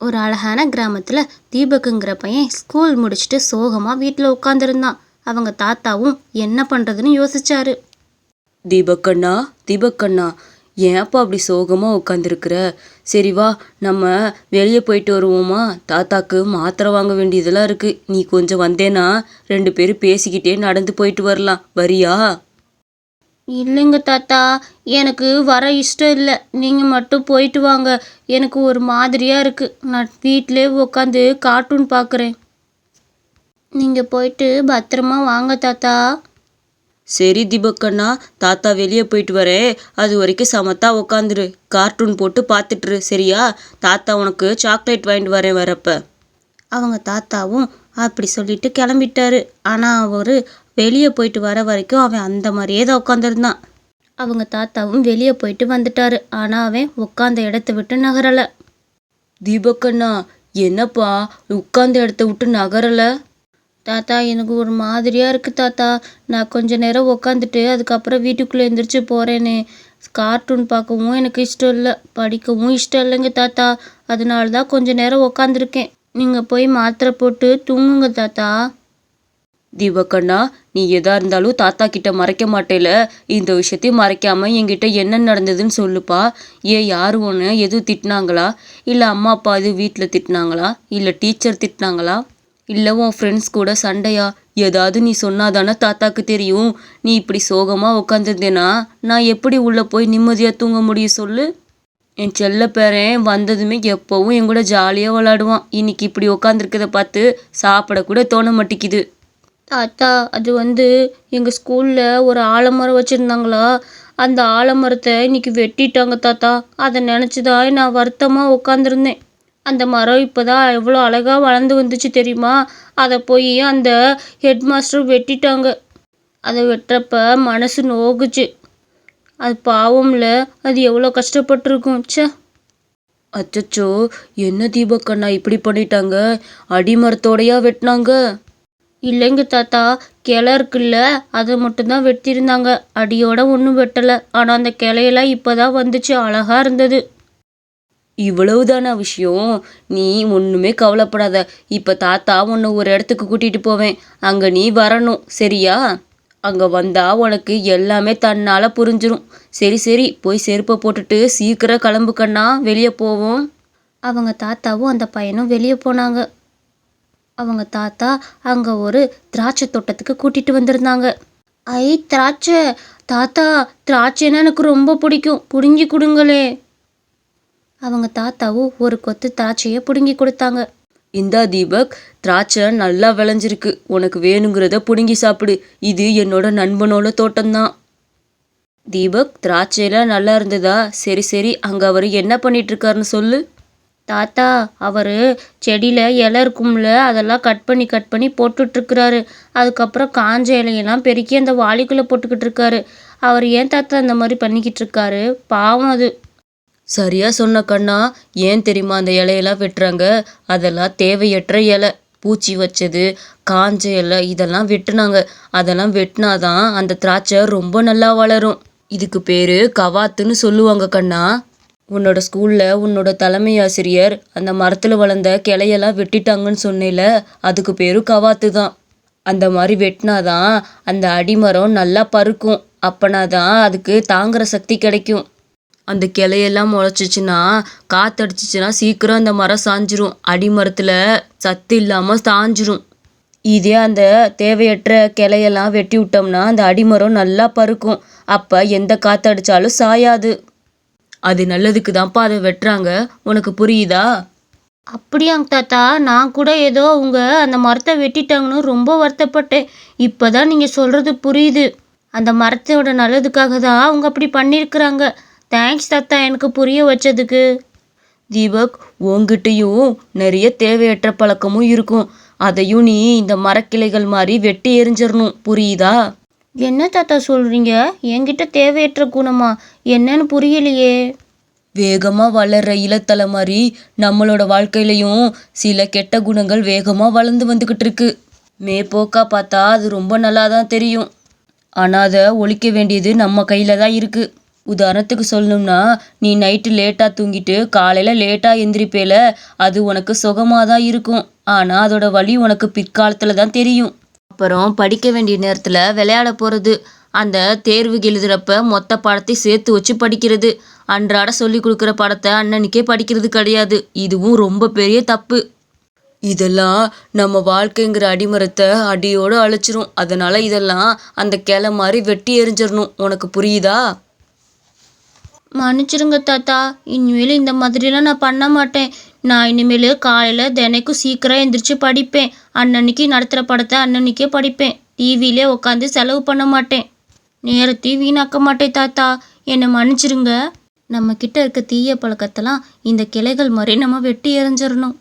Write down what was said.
ஒரு அழகான கிராமத்தில் தீபக்குங்கிற பையன் ஸ்கூல் முடிச்சுட்டு சோகமாக வீட்டில் உட்காந்துருந்தான் அவங்க தாத்தாவும் என்ன பண்ணுறதுன்னு யோசிச்சாரு. தீபக்கண்ணா தீபக்கண்ணா ஏன்ப்பா அப்படி சோகமாக உட்காந்துருக்குற சரி வா நம்ம வெளியே போயிட்டு வருவோமா? தாத்தாக்கு மாத்திரை வாங்க வேண்டியதெல்லாம் இருக்கு. நீ கொஞ்சம் வந்தேனா ரெண்டு பேரும் பேசிக்கிட்டே நடந்து போயிட்டு வரலாம். வரியா? இல்லைங்க தாத்தா எனக்கு வர இஷ்டம் இல்லை. நீங்கள் மட்டும் போயிட்டு வாங்க. எனக்கு ஒரு மாதிரியாக இருக்குது நான் வீட்டிலே உட்காந்து கார்ட்டூன் பார்க்குறேன் நீங்கள் போயிட்டு பத்திரமா வாங்க தாத்தா. சரி தீபக்கண்ணா தாத்தா வெளியே போயிட்டு வரேன் அது வரைக்கும் சமத்தா உக்காந்துரு. கார்ட்டூன் போட்டு பார்த்துட்டுரு சரியா? தாத்தா உனக்கு சாக்லேட் வாங்கிட்டு வரேன் வரப்ப. அவங்க தாத்தாவும் அப்படி சொல்லிட்டு கிளம்பிட்டாரு. ஆனால் அவர் வெளியே போயிட்டு வர வரைக்கும் அவன் அந்த மாதிரியே தான் உட்காந்துருந்தான் அவங்க தாத்தாவும் வெளியே போயிட்டு வந்துட்டாரு. ஆனால் அவன் உட்காந்த இடத்த விட்டு நகரலை. தீபக்கண்ணா என்னப்பா உட்கார்ந்த இடத்த விட்டு நகரல? தாத்தா எனக்கு ஒரு மாதிரியாக இருக்குது தாத்தா. நான் கொஞ்ச நேரம் உக்காந்துட்டு அதுக்கப்புறம் வீட்டுக்குள்ளே எந்திரிச்சு போகிறேனே கார்ட்டூன் பார்க்கவும் எனக்கு இஷ்டம் இல்லை. படிக்கவும் இஷ்டம் இல்லைங்க தாத்தா. அதனால தான் கொஞ்ச நேரம் உக்காந்துருக்கேன். நீங்கள் போய் மாத்திரை போட்டு தூங்குங்க தாத்தா. தீபக்கண்ணா நீ எதா இருந்தாலும் தாத்தா கிட்ட மறைக்க மாட்டேல? இந்த விஷயத்தையும் மறைக்காம என்கிட்ட என்ன நடந்ததுன்னு சொல்லுப்பா. ஏன் யார் ஒன்று எதுவும் திட்டினாங்களா? இல்லை அம்மா அப்பா இது வீட்டில் திட்டினாங்களா? இல்லை டீச்சர் திட்டினாங்களா? இல்லை உன் ஃப்ரெண்ட்ஸ் கூட சண்டையா? ஏதாவது நீ சொன்னாதானே தாத்தாக்கு தெரியும். நீ இப்படி சோகமாக உட்காந்துருந்தேனா நான் எப்படி உள்ளே போய் நிம்மதியாக தூங்க முடியும் சொல்லு? என் செல்ல பேரன் வந்ததுமே எப்போவும் என் கூட ஜாலியாக விளாடுவான் இன்னைக்கு இப்படி உட்காந்துருக்கத பார்த்து சாப்பிடக்கூட தோண மாட்டேங்குது. தாத்தா அது வந்து எங்கள் ஸ்கூலில் ஒரு ஆலமரம் வச்சுருந்தாங்களா? அந்த ஆலமரத்தை இன்னைக்கு வெட்டிட்டாங்க தாத்தா. அதை நினச்சி தான் நான் வருத்தமாக உட்காந்துருந்தேன் அந்த மரம் இப்போ தான் எவ்வளோ அழகாக வளர்ந்து வந்துச்சு தெரியுமா? அதை போய் அந்த ஹெட் மாஸ்டர் வெட்டிட்டாங்க. அதை வெட்டுறப்ப மனசு நோகுச்சு. அது பாவம்ல அது எவ்வளோ கஷ்டப்பட்டிருக்கும். ச்சே. அச்சச்சோ என்ன தீபக்கண்ணா இப்படி பண்ணிட்டாங்க? அடிமரத்தோடையா வெட்டினாங்க? இல்லைங்க தாத்தா கிளை இருக்குல்ல அதை மட்டும்தான் வெட்டியிருந்தாங்க. அடியோட ஒன்றும் வெட்டலை. ஆனால் அந்த கிளையெல்லாம் இப்போ தான் வந்துச்சு. அழகாக இருந்தது. இவ்வளவுதானா விஷயம்? நீ ஒன்றுமே கவலைப்படாத. இப்போ தாத்தா உன்னை ஒரு இடத்துக்கு கூட்டிகிட்டு போவேன். அங்கே நீ வரணும். சரியா? அங்கே வந்தா உனக்கு எல்லாமே தன்னால் புரிஞ்சிரும். சரி சரி. போய் செருப்பை போட்டுட்டு சீக்கிரம் கிளம்பு கண்ணா. வெளியே போவோம். அவங்க தாத்தாவும் அந்த பையனும் வெளியே போனாங்க. அவங்க தாத்தா அங்கே ஒரு திராட்சை தோட்டத்துக்கு கூட்டிகிட்டு வந்திருந்தாங்க. ஐ திராட்சை. தாத்தா திராட்சைன்னா எனக்கு ரொம்ப பிடிக்கும். பிடுங்கி கொடுங்களே. அவங்க தாத்தாவும் ஒரு கொத்து திராட்சையை பிடுங்கி கொடுத்தாங்க. இந்தா தீபக் திராட்சை நல்லா விளைஞ்சிருக்கு. உனக்கு வேணுங்கிறத புடுங்கி சாப்பிடு. இது என்னோட நண்பனோட தோட்டம்தான். தீபக் திராட்சையெல்லாம் நல்லா இருந்ததா? சரி சரி. அங்கே அவர் என்ன பண்ணிட்டு இருக்காருன்னு சொல்லு. தாத்தா அவர் செடியில் இலை இருக்கும்ல அதெல்லாம் கட் பண்ணி கட் பண்ணி போட்டுட்ருக்கிறாரு. அதுக்கப்புறம் காஞ்ச இலையெல்லாம் பெருக்கி அந்த வாளிக்குள்ளே போட்டுக்கிட்டு இருக்காரு. அவர் ஏன் தாத்தா அந்த மாதிரி பண்ணிக்கிட்டு இருக்காரு? பாவம் அது. சரியாக சொன்ன கண்ணா ஏன் தெரியுமா அந்த இலையெல்லாம் வெட்டுறாங்க? அதெல்லாம் தேவையற்ற இலை. பூச்சி வச்சது காஞ்ச இலை இதெல்லாம் வெட்டுனாங்க. அதெல்லாம் வெட்டினாதான் அந்த திராட்சை ரொம்ப நல்லா வளரும். இதுக்கு பேர் கவாத்துன்னு சொல்லுவாங்க கண்ணா. உன்னோட ஸ்கூலில் உன்னோட தலைமை ஆசிரியர் அந்த மரத்தில் வளர்ந்த கிளையெல்லாம் வெட்டிட்டாங்கன்னு சொன்னேல அதுக்கு பேரும் கவாத்து தான். அந்த மாதிரி வெட்டினாதான் அந்த அடிமரம் நல்லா பருக்கும். அப்பனாதான் அதுக்கு தாங்குற சக்தி கிடைக்கும். அந்த கிளையெல்லாம் முளைச்சிச்சுன்னா காத்தடிச்சிச்சுன்னா சீக்கிரம் அந்த மரம் சாஞ்சிரும். அடிமரத்தில் சத்து இல்லாமல் சாஞ்சிரும். இதே அந்த தேவையற்ற கிளையெல்லாம் வெட்டி விட்டோம்னா அந்த அடிமரம் நல்லா பருக்கும். அப்போ எந்த காத்தடிச்சாலும் சாயாது. அது நல்லதுக்கு தான்ப்பா அதை வெட்டுறாங்க. உனக்கு புரியுதா? அப்படியாங்க தாத்தா நான் கூட ஏதோ அவங்க அந்த மரத்தை வெட்டிட்டாங்கன்னு ரொம்ப வருத்தப்பட்டேன். இப்போ தான் நீங்கள் சொல்கிறது புரியுது. அந்த மரத்தோட நல்லதுக்காக தான் அவங்க அப்படி பண்ணியிருக்கிறாங்க. தேங்க்ஸ் தாத்தா எனக்கு புரிய வச்சதுக்கு. தீபக் உன்கிட்டயும் நிறைய தேவையற்ற பழக்கமும் இருக்கும். அதையும் நீ இந்த மரக்கிளைகள் மாதிரி வெட்டி எரிஞ்சிடணும் புரியுதா? என்ன தாத்தா சொல்கிறீங்க என்கிட்ட தேவையற்ற குணமா? என்னன்னு புரியலையே. வேகமாக வளர்ற இளத்தலை மாதிரி நம்மளோட வாழ்க்கையிலையும் சில கெட்ட குணங்கள் வேகமாக வளர்ந்து வந்துக்கிட்டு இருக்கு. மேப்போக்கா பார்த்தா அது ரொம்ப நல்லா தான் தெரியும். ஆனால் அதை ஒழிக்க வேண்டியது நம்ம கையில் தான் இருக்குது உதாரணத்துக்கு சொல்லணும்னா நீ நைட்டு லேட்டாக தூங்கிட்டு காலையில் லேட்டாக எந்திரிப்பேல அது உனக்கு சுகமாக தான் இருக்கும். ஆனால் அதோட வலி உனக்கு பிற்காலத்தில் தான் தெரியும். அப்புறம் படிக்க வேண்டிய நேரத்தில் விளையாட போகிறது அந்த தேர்வுக்கு எழுதுகிறப்ப மொத்த பாடத்தையும் சேர்த்து வச்சு படிக்கிறது. அன்றாட சொல்லி கொடுக்குற பாடத்தை அன்னன்னைக்கே படிக்கிறது கிடையாது. இதுவும் ரொம்ப பெரிய தப்பு. இதெல்லாம் நம்ம வாழ்க்கைங்கிற அடிமரத்தை அடியோடு அழைச்சிரும். அதனால் இதெல்லாம் அந்த கிளை மாதிரி வெட்டி எரிஞ்சிடணும் உனக்கு புரியுதா? மன்னிச்சிருங்க தாத்தா. இனிமேல் இந்த மாதிரிலாம் நான் பண்ண மாட்டேன். நான் இனிமேல் காலையில் தினைக்கும் சீக்கிரம் எந்திரிச்சு படிப்பேன். அன்னன்னைக்கு நடத்துகிற படத்தை அன்னன்னைக்கே படிப்பேன். டிவிலே உட்காந்து செலவு பண்ண மாட்டேன். நேரத்தையும் வீணாக்க மாட்டேன் தாத்தா. என்னை மன்னிச்சிருங்க. நம்ம கிட்ட இருக்க தீய பழக்கத்தெல்லாம் இந்த கிளைகள் மாதிரி நம்ம வெட்டி எறிஞ்சிடணும்